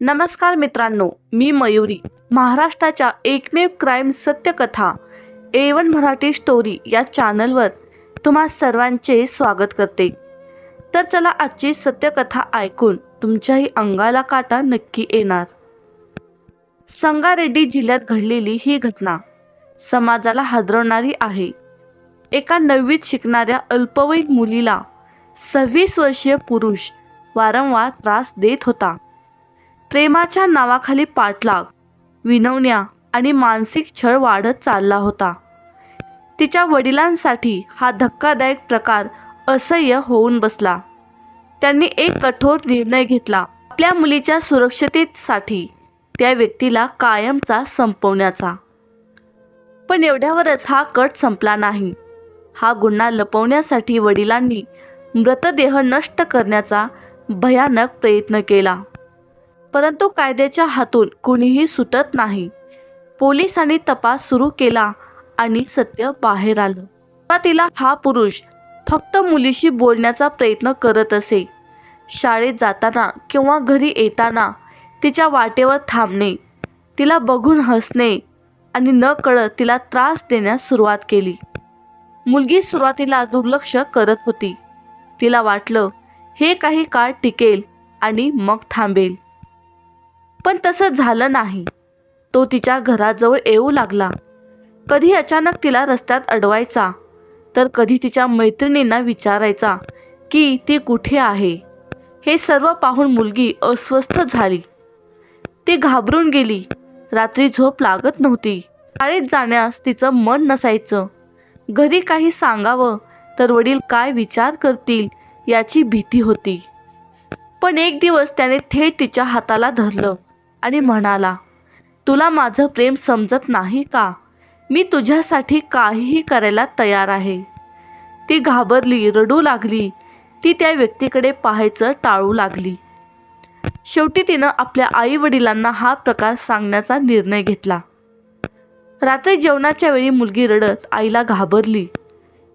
नमस्कार मित्रांनो मी मयुरी. महाराष्ट्राच्या एकमेव क्राईम सत्यकथा ए वन मराठी स्टोरी या चॅनलवर तुम्हा सर्वांचे स्वागत करते. तर चला आजची सत्यकथा ऐकून तुमच्याही अंगाला काटा नक्की येणार. संगारेड्डी जिल्ह्यात घडलेली ही घटना समाजाला हादरवणारी आहे. एका नववीत शिकणाऱ्या अल्पवयीन मुलीला सव्वीस वर्षीय पुरुष वारंवार त्रास देत होता. प्रेमाच्या नावाखाली पाठलाग विनवण्या आणि मानसिक छळ वाढत चालला होता. तिच्या वडिलांसाठी हा धक्कादायक प्रकार असह्य होऊन बसला. त्यांनी एक कठोर निर्णय घेतला. आपल्या मुलीच्या सुरक्षिततेसाठी त्या व्यक्तीला कायमचा संपवण्याचा. पण एवढ्यावरच हा कट संपला नाही. हा गुन्हा लपवण्यासाठी वडिलांनी मृतदेह नष्ट करण्याचा भयानक प्रयत्न केला. परंतु कायद्याच्या हातून कुणीही सुटत नाही. पोलिसांनी तपास सुरू केला आणि सत्य बाहेर आलं. सुरुवातीला हा पुरुष फक्त मुलीशी बोलण्याचा प्रयत्न करत असे. शाळेत जाताना किंवा घरी येताना तिच्या वाटेवर थांबणे तिला बघून हसणे आणि न कळत तिला त्रास देण्यास सुरुवात केली. मुलगी सुरुवातीला दुर्लक्ष करत होती. तिला वाटलं हे काही काळ टिकेल आणि मग थांबेल. पण तसं झालं नाही. तो तिच्या घराजवळ येऊ लागला. कधी अचानक तिला रस्त्यात अडवायचा तर कधी तिच्या मैत्रिणींना विचारायचा की ती कुठे आहे? हे सर्व पाहून मुलगी अस्वस्थ झाली. ती घाबरून गेली. रात्री झोप लागत नव्हती. शाळेत जाण्यास तिचं मन नसायचं. घरी काही सांगावं तर वडील काय विचार करतील याची भीती होती. पण एक दिवस त्याने थेट तिच्या हाताला धरलं. आणि म्हणाला तुला माझं प्रेम समजत नाही का? मी तुझ्यासाठी काहीही करायला तयार आहे. ती घाबरली रडू लागली. ती त्या व्यक्तीकडे पाहायचं टाळू लागली. शेवटी तिनं आपल्या आई वडिलांना हा प्रकार सांगण्याचा निर्णय घेतला. रात्री जेवणाच्या वेळी मुलगी रडत आईला घाबरली.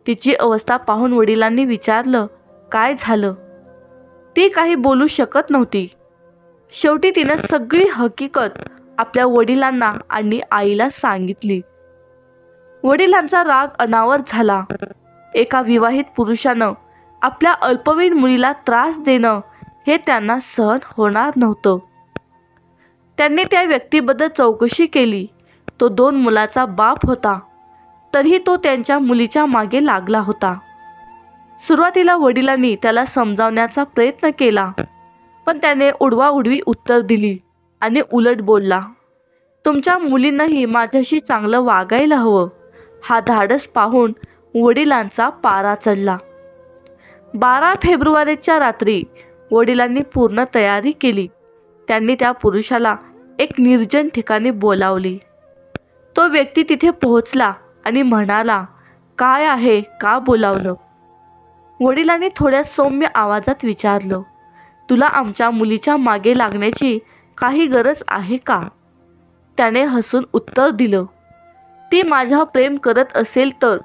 तिची अवस्था पाहून वडिलांनी विचारलं काय झालं? ती काही बोलू शकत नव्हती. शेवटी तिनं सगळी हकीकत आपल्या वडिलांना आणि आईला सांगितली. वडिलांचा राग अनावर झाला. एका विवाहित पुरुषानं आपल्या अल्पवयीन मुलीला त्रास देणं हे त्यांना सहन होणार नव्हतं. त्यांनी त्या व्यक्तीबद्दल चौकशी केली. तो दोन मुलाचा बाप होता. तरीही तो त्यांच्या मुलीच्या मागे लागला होता. सुरुवातीला वडिलांनी त्याला समजावण्याचा प्रयत्न केला. पण त्याने उडवाउडवी उत्तर दिली आणि उलट बोलला तुमच्या मुलींनाही माझ्याशी चांगलं वागायला हवं. हा धाडस पाहून वडिलांचा पारा चढला. बारा फेब्रुवारीच्या रात्री वडिलांनी पूर्ण तयारी केली. त्यांनी त्या पुरुषाला एक निर्जन ठिकाणी बोलावले. तो व्यक्ती तिथे पोहोचला आणि म्हणाला काय आहे? का बोलावलं? वडिलांनी थोड्या सौम्य आवाजात विचारलं तुला आमच्या मुलीच्या मागे लागण्याची काही गरज आहे का? त्याने हसून उत्तर दिलं. ती माझ्या प्रेम करत असेल तर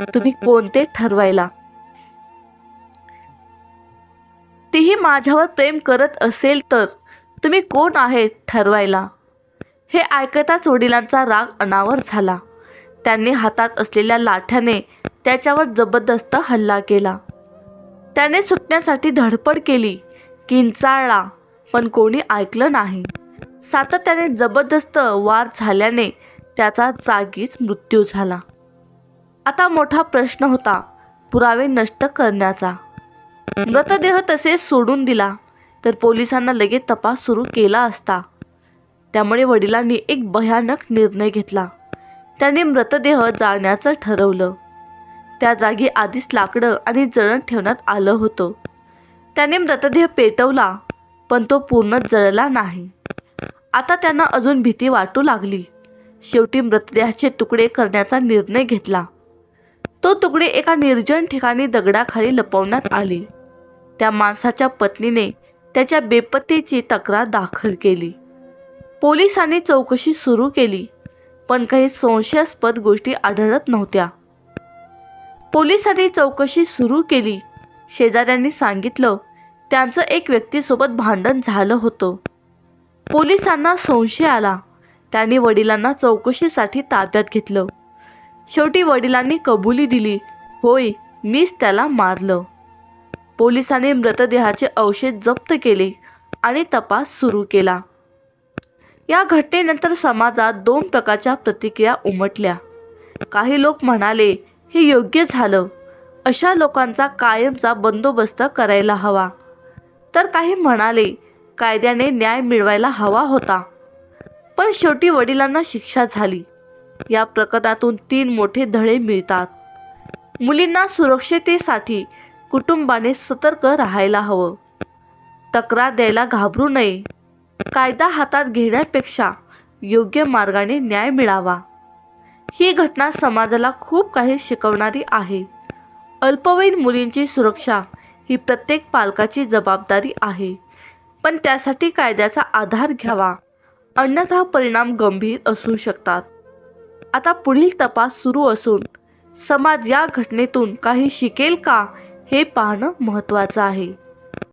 तुम्ही कोणते ठरवायला? तीही माझ्यावर प्रेम करत असेल तर तुम्ही कोण आहे ठरवायला? हे ऐकताच वडिलांचा राग अनावर झाला. त्यांनी हातात असलेल्या लाठ्याने त्याच्यावर जबरदस्त हल्ला केला. त्याने सुटण्यासाठी धडपड केली. किंचाळला पण कोणी ऐकलं नाही. सातत्याने जबरदस्त वार झाल्याने त्याचा जागीच मृत्यू झाला. आता मोठा प्रश्न होता पुरावे नष्ट करण्याचा. मृतदेह तसेच सोडून दिला तर पोलिसांना लगेच तपास सुरू केला असता. त्यामुळे वडिलांनी एक भयानक निर्णय घेतला. त्यांनी मृतदेह जाळण्याचं ठरवलं. त्या जागी आधीच लाकडं आणि जळण ठेवण्यात आलं होतं. त्याने मृतदेह पेटवला पण तो पूर्ण जळला नाही. आता त्यांना अजून भीती वाटू लागली. शेवटी मृतदेहाचे तुकडे करण्याचा निर्णय घेतला. तो तुकडे एका निर्जन ठिकाणी दगडाखाली लपवण्यात आले. त्या माणसाच्या पत्नीने त्याच्या बेपत्तेची तक्रार दाखल केली. पोलिसांनी चौकशी सुरू केली पण काही संशयास्पद गोष्टी आढळत नव्हत्या. पोलिसांनी चौकशी सुरू केली शेजाऱ्यांनी सांगितलं त्यांचं एक व्यक्तीसोबत भांडण झालं होतं. पोलिसांना संशय आला. त्यांनी वडिलांना चौकशीसाठी ताब्यात घेतलं. शेवटी वडिलांनी कबुली दिली. होय मीच त्याला मारलं. पोलिसांनी मृतदेहाचे अवशेष जप्त केले आणि तपास सुरू केला. या घटनेनंतर समाजात दोन प्रकारच्या प्रतिक्रिया उमटल्या. काही लोक म्हणाले हे योग्य झालं. अशा लोकांचा कायमचा बंदोबस्त करायला हवा. तर काही म्हणाले कायद्याने न्याय मिळवायला हवा होता. पण शेवटी वडिलांना शिक्षा झाली. या प्रकरणातून तीन मोठे धडे मिळतात. मुलींना सुरक्षितेसाठी कुटुंबाने सतर्क राहायला हवं. तक्रार द्यायला घाबरू नये. कायदा हातात घेण्यापेक्षा योग्य मार्गाने न्याय मिळावा. ही घटना समाजाला खूप काही शिकवणारी आहे. अल्पवयीन मुलींची सुरक्षा ही प्रत्येक पालकाची जबाबदारी आहे. पण त्यासाठी कायद्याचा आधार घ्यावा. अन्यथा परिणाम गंभीर असू शकतात. आता पुढील तपास सुरू असून समाज या घटनेतून काही शिकेल का हे पाहणं महत्त्वाचं आहे.